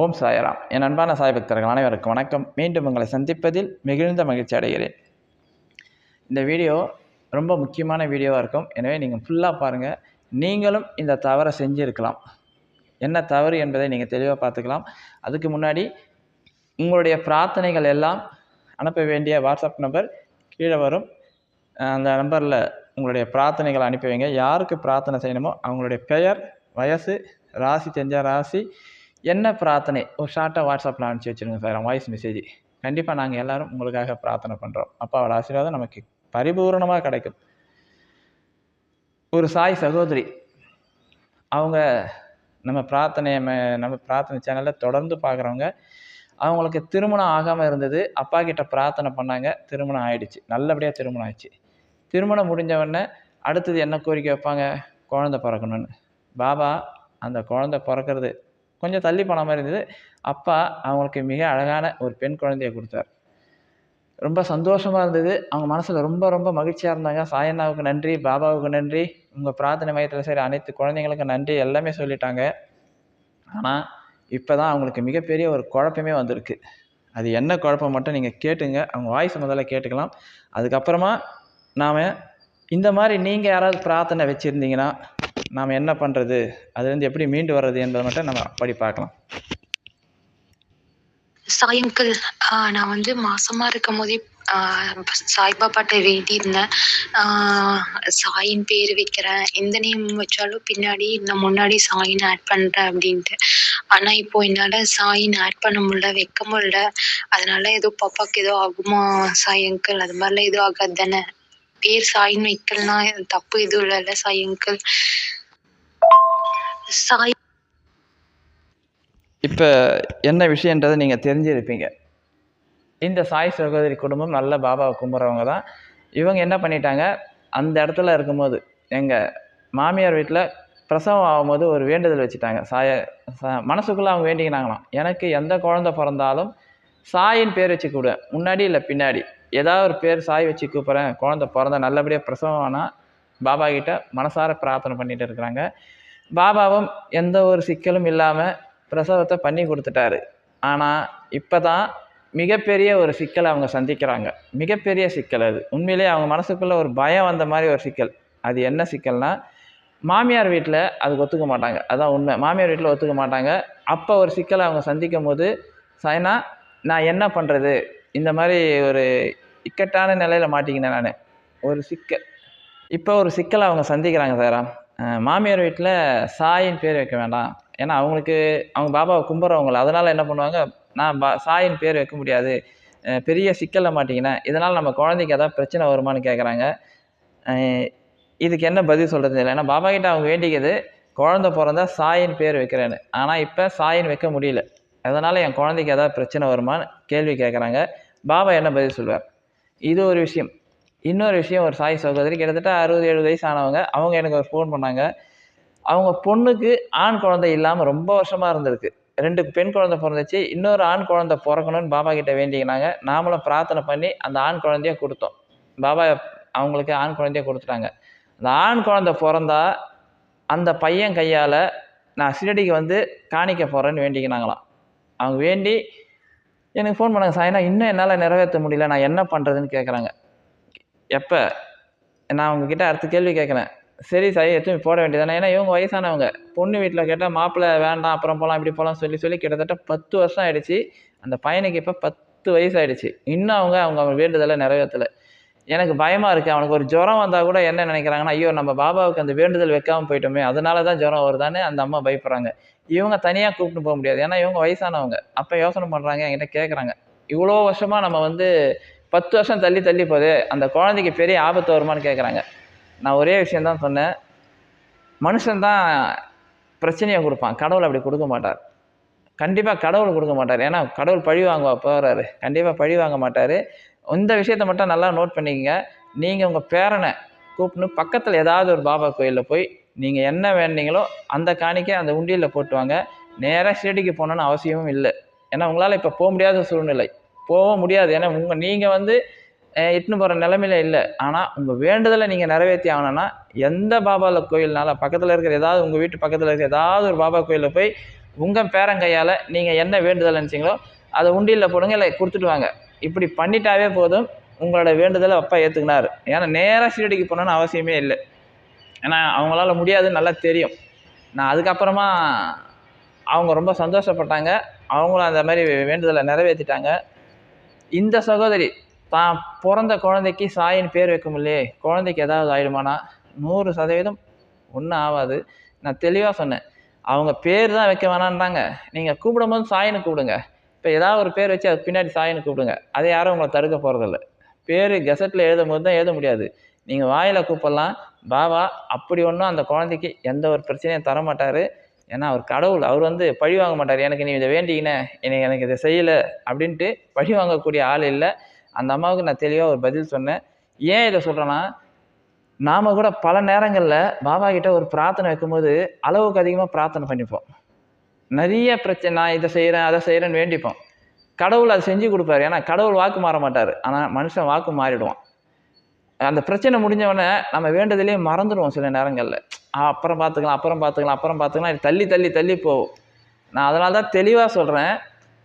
ஓம் சாயராம். என் அன்பான சாய் பக்தர்கள் அனைவருக்கும் வணக்கம். மீண்டும் உங்களை சந்திப்பதில் மிகுந்த மகிழ்ச்சி அடைகிறேன். இந்த வீடியோ ரொம்ப முக்கியமான வீடியோவாக இருக்கும். எனவே நீங்கள் ஃபுல்லாக பாருங்கள் நீங்களும் இந்த தவறை செஞ்சுருக்கலாம். என்ன தவறு என்பதை நீங்கள் தெளிவாக பார்த்துக்கலாம். அதுக்கு முன்னாடி உங்களுடைய பிரார்த்தனைகள் எல்லாம் அனுப்ப வேண்டிய வாட்ஸ்அப் நம்பர் கீழே வரும். அந்த நம்பரில் உங்களுடைய பிரார்த்தனைகளை அனுப்பி வைங்க. யாருக்கு பிரார்த்தனை செய்யணுமோ அவங்களுடைய பெயர் வயசு ராசி தெரிஞ்ச ராசி என்ன பிரார்த்தனை? ஒரு ஷார்ட்டாக வாட்ஸ்அப்பில் அனுப்பிச்சி வச்சுருங்க சார் வாய்ஸ் மெசேஜ் கண்டிப்பாக நாங்கள் எல்லோரும் உங்களுக்காக பிரார்த்தனை பண்ணுறோம் அப்பாவோட ஆசீர்வாதம் நமக்கு பரிபூர்ணமாக கிடைக்கும். ஒரு சாய் சகோதரி அவங்க நம்ம பிரார்த்தனையை ம- நம்ம பிரார்த்தனை சேனலில் தொடர்ந்து பார்க்குறவங்க அவங்களுக்கு திருமணம் ஆகாமல் இருந்தது. அப்பா கிட்ட பிரார்த்தனை பண்ணாங்க. திருமணம் ஆயிடுச்சு. நல்லபடியாக திருமணம் ஆயிடுச்சு. திருமணம் முடிஞ்ச உடனே அடுத்தது என்ன கோரிக்கை வைப்பாங்க? குழந்தை பிறக்கணும்னு. பாபா அந்த குழந்தை பிறக்கிறது கொஞ்சம் தள்ளி போன மாதிரி இருந்தது. அப்பா அவங்களுக்கு மிக அழகான ஒரு பெண் குழந்தையை கொடுத்தார். ரொம்ப சந்தோஷமாக இருந்தது. அவங்க மனசில் ரொம்ப ரொம்ப மகிழ்ச்சியாக இருந்தாங்க. சாயண்ணாவுக்கு நன்றி பாபாவுக்கு நன்றி. உங்கள் பிரார்த்தனை மையத்தில் சரி அனைத்து குழந்தைங்களுக்கும் நன்றி எல்லாமே சொல்லிட்டாங்க. ஆனால் இப்போ தான் அவங்களுக்கு மிகப்பெரிய ஒரு குழப்பமே வந்திருக்கு. அது என்ன குழப்பம் மட்டும் நீங்கள் கேட்டுங்க. அவங்க வாய்ஸ் முதல்ல கேட்டுக்கலாம். அதுக்கப்புறமா நாம் இந்த மாதிரி நீங்கள் யாராவது பிரார்த்தனை வச்சுருந்தீங்கன்னா நாம் என்ன பண்ணுறது அதுலேருந்து எப்படி மீண்டு வர்றது என்பதை மட்டும் நம்ம அப்படி பார்க்கலாம். சாய் அங்கிள் நான் வந்து மாசமா இருக்கும் போதே ஆஹ் சாய்பாபாட்ட வேண்டியிருந்தேன். சாயின் பேர் வைக்கிறேன். எந்த நேம் வச்சாலும் பின்னாடி நான் முன்னாடி சாயின் ஆட் பண்ணுறேன் அப்படின்ட்டு. ஆனால் இப்போ என்னால் சாயின் ஆட் பண்ண முடியல வைக்க முடியல. அதனால ஏதோ பாப்பாக்கு ஏதோ ஆகுமா சாய் அங்கிள் அது மாதிரிலாம் எதுவும் ஆகாது தானே. பேர் சாயின் வைக்கலாம் தப்பு எதுவும் இல்லைல்ல சாய் அங்கிள் சாய் இப்போ என்ன விஷயன்றதை நீங்கள் தெரிஞ்சிருப்பீங்க. இந்த சாய் சகோதரி குடும்பம் நல்ல பாபாவை கும்பிட்றவங்க தான். இவங்க என்ன பண்ணிட்டாங்க? அந்த இடத்துல இருக்கும்போது எங்கள் மாமியார் வீட்டில் பிரசவம் ஆகும்போது ஒரு வேண்டுதல் வச்சுட்டாங்க. சாய சா- மனசுக்குள்ளே அவங்க வேண்டிக்கினாங்களாம். எனக்கு எந்த குழந்தை பிறந்தாலும் சாயின் பேர் வச்சு கூப்பிடுவேன் முன்னாடி இல்லை பின்னாடி. ஏதாவது ஒரு பேர் சாய் வச்சு கூப்பிட்றேன். குழந்தை பிறந்த நல்லபடியாக பிரசவம் ஆனால் பாபா கிட்ட மனசார பிரார்த்தனை பண்ணிட்டு இருக்கிறாங்க. பாபாவும் எந்த ஒரு சிக்கலும் இல்லாமல் பிரசவத்தை பண்ணி கொடுத்துட்டாரு. ஆனால் இப்போ தான் மிகப்பெரிய ஒரு சிக்கலை அவங்க சந்திக்கிறாங்க. மிகப்பெரிய சிக்கல் அது. உண்மையிலேயே அவங்க மனசுக்குள்ளே ஒரு பயம் வந்த மாதிரி ஒரு சிக்கல். அது என்ன சிக்கல்னா மாமியார் வீட்டில் அதுக்கு ஒத்துக்க மாட்டாங்க. அதான் உண்மை. மாமியார் வீட்டில் ஒத்துக்க மாட்டாங்க. அப்போ ஒரு சிக்கலை அவங்க சந்திக்கும் போது சைனா நான் என்ன பண்ணுறது இந்த மாதிரி ஒரு இக்கட்டான நிலையில் மாட்டிக்கினேன் நான். ஒரு சிக்கல். இப்போ ஒரு சிக்கலை அவங்க சந்திக்கிறாங்க சாராம் மாமியார் வீட்டில் சாயின் பேர் வைக்க வேண்டாம். ஏன்னா அவங்களுக்கு அவங்க பாபாவை கும்பிட்றவங்கள அதனால் என்ன பண்ணுவாங்க நான் பா சாயின் பேர் வைக்க முடியாது. பெரிய சிக்கலில் மாட்டிக்கினேன் இதனால் நம்ம குழந்தைக்கு ஏதாவது பிரச்சனை வருமான்னு கேட்குறாங்க இதுக்கு என்ன பதில் சொல்கிறது இல்லை ஏன்னா பாபா கிட்ட அவங்க வேண்டிக்கிறது குழந்த பிறந்தா சாயின் பேர் வைக்கிறேன்னு. ஆனால் இப்போ சாயின் வைக்க முடியல. அதனால் என் குழந்தைக்கு ஏதாவது பிரச்சனை வருமான்னு கேள்வி கேட்குறாங்க பாபா என்ன பதில் சொல்லுவார்? இது ஒரு விஷயம். இன்னொரு விஷயம் ஒரு சாய் சகோதரி கிட்டத்தட்ட அறுபது எழுபது வயசு ஆனவங்க அவங்க எனக்கு ஒரு ஃபோன் பண்ணாங்க. அவங்க பொண்ணுக்கு ஆண் குழந்தை இல்லாமல் ரொம்ப வருஷமாக இருந்திருக்கு. ரெண்டு பெண் குழந்தை பிறந்துச்சு. இன்னொரு ஆண் குழந்தை பிறக்கணும்னு பாபா கிட்ட வேண்டிக்கினாங்க. நாமளும் பிரார்த்தனை பண்ணி அந்த ஆண் குழந்தைய கொடுத்தோம். பாபா அவங்களுக்கு ஆண் குழந்தைய கொடுத்துட்டாங்க. அந்த ஆண் குழந்தை பிறந்தா அந்த பையன் கையால் நான் சிரடிக்கு வந்து காணிக்க போகிறேன்னு வேண்டிக்கினாங்களாம். அவங்க வேண்டி எனக்கு ஃபோன் பண்ணாங்க சாயினா இன்னும் என்னால் நிறைவேற்ற முடியல. நான் என்ன பண்ணுறதுன்னு கேட்குறாங்க எப்போ? நான் உங்ககிட்ட அடுத்த கேள்வி கேட்குறேன். சரி சார் எத்தனை போட வேண்டியதானே ஏன்னா இவங்க வயசானவங்க. பொண்ணு வீட்டில் கேட்டால் மாப்பிள்ளை வேண்டாம் அப்புறம் போகலாம் இப்படி போகலாம் சொல்லி சொல்லி கிட்டத்தட்ட பத்து வருஷம் ஆயிடுச்சு. அந்த பையனுக்கு இப்போ பத்து வயசு ஆயிடுச்சு இன்னும் அவங்க அவங்க அவங்க வேண்டுதலை நிறைவேற்றலை. எனக்கு பயமாக இருக்குது அவனுக்கு ஒரு ஜுரம் வந்தால் கூட என்ன நினைக்கிறாங்கன்னா ஐயோ நம்ம பாபாவுக்கு அந்த வேண்டுதல் வைக்காமல் போயிட்டோமே அதனால தான் ஜுரம் வருதான்னு அந்த அம்மா பயப்படுறாங்க. இவங்க தனியாக கூப்பிட்டு போக முடியாது. ஏன்னா இவங்க வயசானவங்க. அப்போ யோசனை பண்ணுறாங்க என்கிட்ட கேட்குறாங்க இவ்வளோ வருஷமாக நம்ம வந்து பத்து வருஷம் தள்ளி தள்ளி போகுது. அந்த குழந்தைக்கு பெரிய ஆபத்து வருமான்னு கேட்குறாங்க நான் ஒரே விஷயந்தான் சொன்னேன். மனுஷன்தான் பிரச்சனையை கொடுப்பான். கடவுள் அப்படி கொடுக்க மாட்டார். கண்டிப்பாக கடவுள் கொடுக்க மாட்டார். ஏன்னா கடவுள் பழி வாங்குவா போகிறாரு கண்டிப்பாக பழி வாங்க மாட்டார். இந்த விஷயத்த மட்டும் நல்லா நோட் பண்ணிக்கங்க. நீங்கள் உங்கள் பேரனை கூப்பிட்டு பக்கத்தில் ஏதாவது ஒரு பாபா கோயிலில் போய் நீங்கள் என்ன வேண்டிங்களோ அந்த காணிக்கை அந்த உண்டியில் போட்டு வாங்க நேராக ஷிரடிக்கு போகணுன்னு அவசியமும் இல்லை. ஏன்னா உங்களால் இப்போ போக முடியாத சூழ்நிலை. போக முடியாது. ஏன்னா உங்கள் நீங்கள் வந்து இட்டுன்னு போகிற நிலமையில இல்லை. ஆனால் உங்கள் வேண்டுதலை நீங்கள் நிறைவேற்றி ஆகணும்னா எந்த பாபாவில் கோயில்னால பக்கத்தில் இருக்கிற ஏதாவது உங்கள் வீட்டு பக்கத்தில் இருக்கிற ஏதாவது ஒரு பாபா கோயிலில் போய் உங்கள் பேரங்கையால் நீங்கள் என்ன வேண்டுதல் நினச்சிங்களோ அதை உண்டியில் போடுங்க இல்லை கொடுத்துட்டு வாங்க. இப்படி பண்ணிட்டாவே போதும் உங்களோட வேண்டுதலை அப்பா ஏற்றுக்கினார் ஏன்னா நேராக ஷீரடிக்கு போகணுன்னு அவசியமே இல்லை. ஏன்னா அவங்களால முடியாதுன்னு நல்லா தெரியும். நான் அதுக்கப்புறமா அவங்க ரொம்ப சந்தோஷப்பட்டாங்க. அவங்களும் அந்த மாதிரி வேண்டுதலை நிறைவேற்றிட்டாங்க இந்த சகோதரி தான் பிறந்த குழந்தைக்கு சாயின் பேர் வைக்கும் இல்லையே குழந்தைக்கு ஏதாவது ஆயிடுமானா? நூறு சதவீதம் ஒன்றும் ஆகாது நான் தெளிவாக சொன்னேன். அவங்க பேர் தான் வைக்க வேணான்றாங்க. நீங்கள் கூப்பிடும் போது சாயின்னு கூப்பிடுங்க. இப்போ ஏதாவது ஒரு பேர் வச்சு அதுக்கு பின்னாடி சாயின்னு கூப்பிடுங்க. அதை யாரும் உங்களை தடுக்க போகிறதில்ல பேர் கெசட்டில் எழுதும் போது தான் எழுத முடியாது. நீங்கள் வாயில் கூப்பிடலாம். பாபா அப்படி ஒன்றும் அந்த குழந்தைக்கு எந்த ஒரு பிரச்சனையும் தர மாட்டார் ஏன்னா அவர் கடவுள் அவர் வந்து பழி வாங்க மாட்டார். எனக்கு நீ இதை வேண்டிக்கினே என்னை எனக்கு இதை செய்யலை அப்படின்ட்டு பழி வாங்கக்கூடிய ஆள் இல்லை. அந்த அம்மாவுக்கு நான் தெளிவாக ஒரு பதில் சொன்னேன். ஏன் இதை சொல்கிறேன்னா நாம் கூட பல நேரங்களில் பாபா கிட்ட ஒரு பிரார்த்தனை வைக்கும்போது அளவுக்கு அதிகமாக பிரார்த்தனை பண்ணிப்போம். நிறைய பிரச்சனை நான் இதை செய்கிறேன் அதை செய்கிறேன்னு வேண்டிப்போம். கடவுள் அதை செஞ்சு கொடுப்பாரு. ஏன்னா கடவுள் வாக்கு மாற மாட்டார். ஆனால் மனுஷன் வாக்கு மாறிடுவான். அந்த பிரச்சனை முடிஞ்சவொடனே நம்ம வேண்டதுலேயே மறந்துடுவோம் சில நேரங்களில். அப்புறம் பார்த்துக்கலாம் அப்புறம் பார்த்துக்கலாம் அப்புறம் பார்த்துக்கலாம். இது தள்ளி தள்ளி தள்ளி போகும். நான் அதனால தான் தெளிவாக சொல்கிறேன்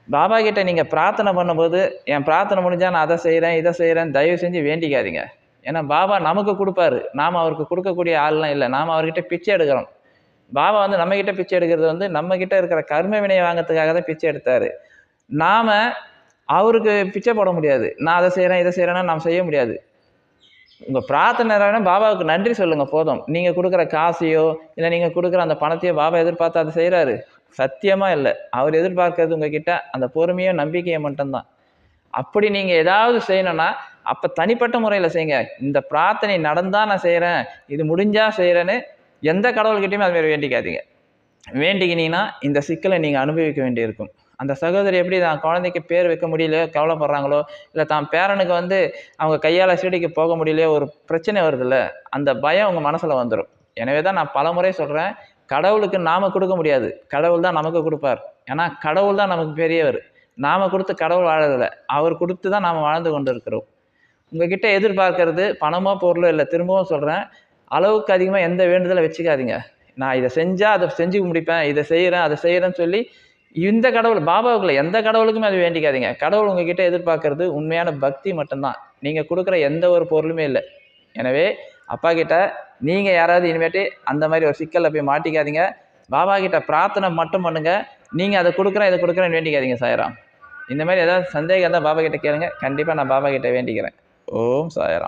பாபா கிட்டே நீங்கள் பிரார்த்தனை பண்ணும்போது என் பிரார்த்தனை முடிஞ்சால் நான் அதை செய்கிறேன் இதை செய்கிறேன் தயவு செஞ்சு வேண்டிக்காதீங்க. ஏன்னா பாபா நமக்கு கொடுப்பாரு. நாம் அவருக்கு கொடுக்கக்கூடிய ஆள்லாம் இல்லை. நாம் அவர்கிட்ட பிச்சை எடுக்கிறோம். பாபா வந்து நம்மக்கிட்ட பிச்சை எடுக்கிறது வந்து நம்மக்கிட்ட இருக்கிற கர்ம வினையை வாங்கிறதுக்காக தான் பிச்சை எடுத்தார். நாம் அவருக்கு பிச்சை போட முடியாது. நான் அதை செய்கிறேன் இதை செய்கிறேன்னா நாம் செய்ய முடியாது. உங்கள் பிரார்த்தனை பாபாவுக்கு நன்றி சொல்லுங்கள் போதும். நீங்கள் கொடுக்குற காசையோ இல்லை நீங்கள் கொடுக்குற அந்த பணத்தையோ பாபா எதிர்பார்த்து அதை செய்கிறாரு சத்தியமாக இல்லை. அவர் எதிர்பார்க்கறது உங்ககிட்ட அந்த பொறுமையும் நம்பிக்கையை மட்டும்தான். அப்படி நீங்கள் ஏதாவது செய்யணும்னா அப்போ தனிப்பட்ட முறையில் செய்யுங்க. இந்த பிரார்த்தனை நடந்தால் நான் செய்கிறேன் இது முடிஞ்சால் செய்கிறேன்னு எந்த கடவுள்கிட்டையுமே அதுமாரி வேண்டிக்காதீங்க. வேண்டிக்கினீங்கன்னா இந்த சிக்கலை நீங்கள் அனுபவிக்க வேண்டியிருக்கும். அந்த சகோதரி எப்படி தான் குழந்தைக்கு பேர் வைக்க முடியலையோ கவலைப்படுறாங்களோ இல்லை தான் பேரனுக்கு வந்து அவங்க கையால் சீடிக்கு போக முடியலையோ ஒரு பிரச்சனை வருதுல்ல அந்த பயம் உங்கள் மனசில் வந்துடும் எனவே தான் நான் பல முறை சொல்கிறேன் கடவுளுக்கு நாம் கொடுக்க முடியாது. கடவுள் தான் நமக்கு கொடுப்பார். ஏன்னா கடவுள் தான் நமக்கு பெரியவர். நாம் கொடுத்து கடவுள் வாழறதில்ல. அவர் கொடுத்து தான் நாம் வாழ்ந்து கொண்டு இருக்கிறோம் உங்ககிட்ட எதிர்பார்க்கறது பணமோ பொருளோ இல்லை திரும்பவும் சொல்கிறேன் அளவுக்கு அதிகமாக எந்த வேண்டுதலை வச்சுக்காதீங்க. நான் இதை செஞ்சால் அதை செஞ்சு முடிப்பேன் இதை செய்கிறேன் அதை செய்கிறேன்னு சொல்லி இந்த கடவுள் பாபாவுக்குள்ள எந்த கடவுளுக்குமே அது வேண்டிக்காதீங்க. கடவுள் உங்ககிட்ட எதிர்பார்க்கறது உண்மையான பக்தி மட்டும்தான். நீங்கள் கொடுக்குற எந்த ஒரு பொருளுமே இல்லை. எனவே அப்பா கிட்ட நீங்கள் யாராவது இனிமேட்டு அந்த மாதிரி ஒரு சிக்கலில் போய் மாட்டிக்காதீங்க. பாபா கிட்ட பிரார்த்தனை மட்டும் பண்ணுங்க. நீங்கள் அதை கொடுக்குறேன் இதை கொடுக்குறேன்னு வேண்டிக்காதீங்க சாயராம். இந்த மாதிரி ஏதாவது சந்தேகம் இருந்தால் பாபா கிட்ட கேளுங்க. கண்டிப்பாக நான் பாபா கிட்ட வேண்டிக்கிறேன். ஓம் சாயராம்.